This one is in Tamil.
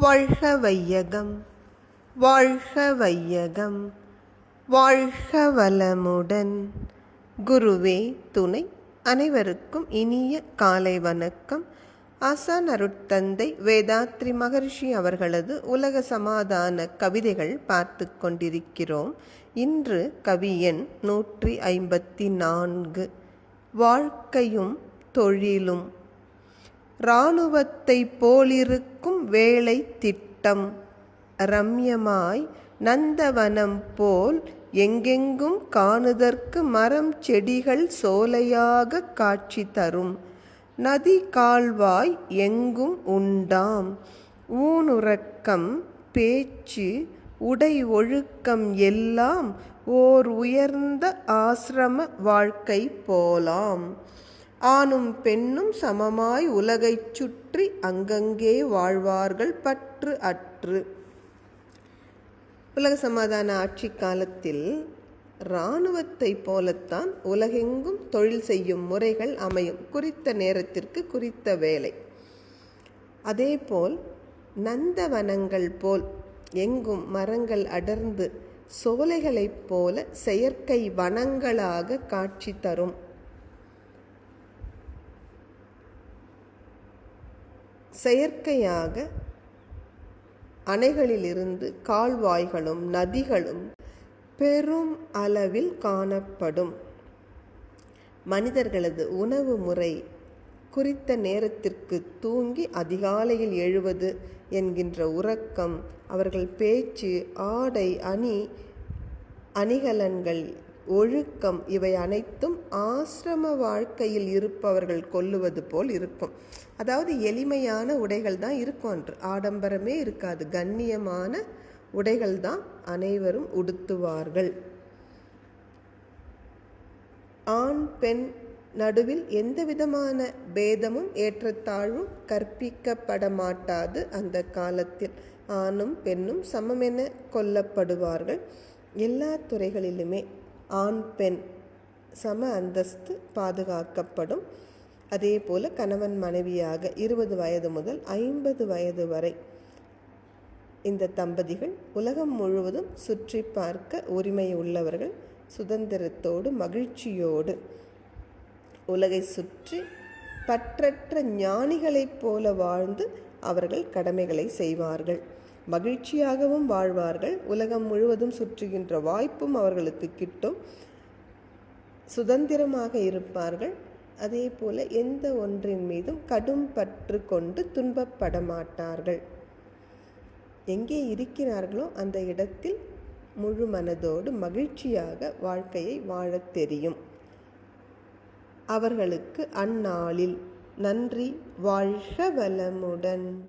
வாழ்க வையகம் வாழ்க வையகம் வாழ்க வளமுடன் குருவே துணை அனைவருக்கும் இனிய காலை வணக்கம். ஆசான் அருட்தந்தை வேதாத்ரி மகர்ஷி அவர்களது உலக சமாதான கவிதைகள் பார்த்து கொண்டிருக்கிறோம். இன்று கவி எண் நூற்றி ஐம்பத்தி நான்கு. வாழ்க்கையும் தொழிலும் இராணுவத்தை போலிருக்கும் வேலை திட்டம். ரம்யமாய் நந்தவனம் போல் எங்கெங்கும் காணுதற்கு மரம் செடிகள் சோலையாக காட்சி தரும். நதி கால்வாய் எங்கும் உண்டாம். ஊனுறக்கம் பேச்சு உடை ஒழுக்கம் எல்லாம் ஓர் உயர்ந்த ஆசிரம வாழ்க்கை போலாம். ஆணும் பெண்ணும் சமமாய் உலகைச் சுற்றி அங்கங்கே வாழ்வார்கள் பற்று அற்று. உலக சமாதான ஆட்சி காலத்தில் இராணுவத்தை போலத்தான் உலகெங்கும் தொழில் செய்யும் முறைகள் அமையும். குறித்த நேரத்திற்கு குறித்த வேலை. அதேபோல் நந்தவனங்கள் போல் எங்கும் மரங்கள் அடர்ந்து சோலைகளைப் போல செயற்கை வனங்களாக காட்சி தரும். செயற்கையாக அணைகளிலிருந்து கால்வாய்களும் நதிகளும் பெரும் அளவில் காணப்படும். மனிதர்களது உணவு முறை குறித்த நேரத்திற்கு தூங்கி அதிகாலையில் எழுவது என்கின்ற உறக்கம் அவர்கள் பேச்சு ஆடை அணி அணிகலன்கள் ஒழுக்கம் இவை அனைத்தும் ஆசிரம வாழ்க்கையில் இருப்பவர்கள் கொல்லுவது போல் இருக்கும். அதாவது எளிமையான உடைகள் தான் இருக்கும் அன்று ஆடம்பரமே இருக்காது. கண்ணியமான உடைகள் தான் அனைவரும் உடுத்துவார்கள். ஆண் பெண் நடுவில் எந்த விதமான பேதமும் ஏற்றத்தாழ்வும் கற்பிக்கப்பட மாட்டாது அந்த காலத்தில். ஆணும் பெண்ணும் சமமென கொல்லப்படுவார்கள். எல்லா துறைகளிலுமே. ஆண் பெண் சம அந்தஸ்து பாதுகாக்கப்படும். அதே போல் கணவன் மனைவியாக இருபது வயது முதல் ஐம்பது வயது வரை இந்த தம்பதிகள் உலகம் முழுவதும் சுற்றி பார்க்க உரிமை உள்ளவர்கள் சுதந்திரத்தோடு மகிழ்ச்சியோடு. உலகை சுற்றி பற்றற்ற ஞானிகளைப் போல வாழ்ந்து அவர்கள் கடமைகளை செய்வார்கள். மகிழ்ச்சியாகவும் வாழ்வார்கள். உலகம் முழுவதும் சுற்றுகின்ற வாய்ப்பும் அவர்களுக்கு கிட்டும். சுதந்திரமாக இருப்பார்கள். அதே போல எந்த ஒன்றின் மீதும் கடும் பற்று கொண்டு துன்பப்பட மாட்டார்கள். எங்கே இருக்கிறார்களோ அந்த இடத்தில் முழு மனதோடு மகிழ்ச்சியாக வாழ்க்கையை வாழத் தெரியும். அவர்களுக்கு அந்நாளில் நன்றி. வாழ்க வளமுடன்.